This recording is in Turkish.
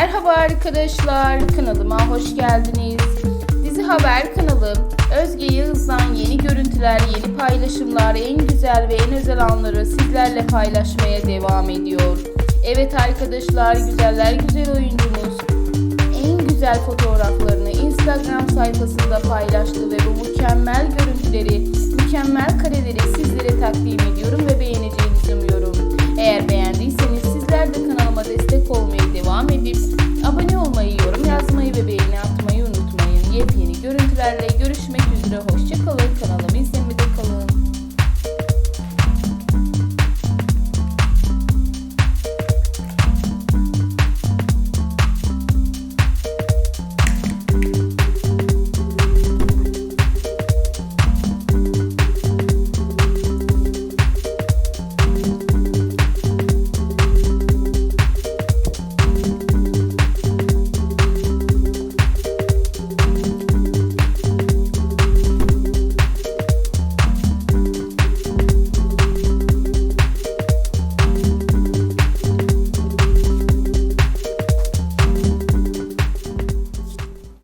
Merhaba arkadaşlar, kanalıma hoş geldiniz. Dizi Haber kanalım Özge Yağız'dan yeni görüntüler, yeni paylaşımlar, en güzel ve en özel anları sizlerle paylaşmaya devam ediyor. Evet arkadaşlar, güzeller güzel oyuncumuz en güzel fotoğraflarını Instagram sayfasında paylaştı ve bu mükemmel görüntüleri, tips. Abone olmayı, yorum yazmayı ve beğeni atmayı unutmayın. Yepyeni görüntülerle görüşmek üzere. Hoşçakalın kanalıma.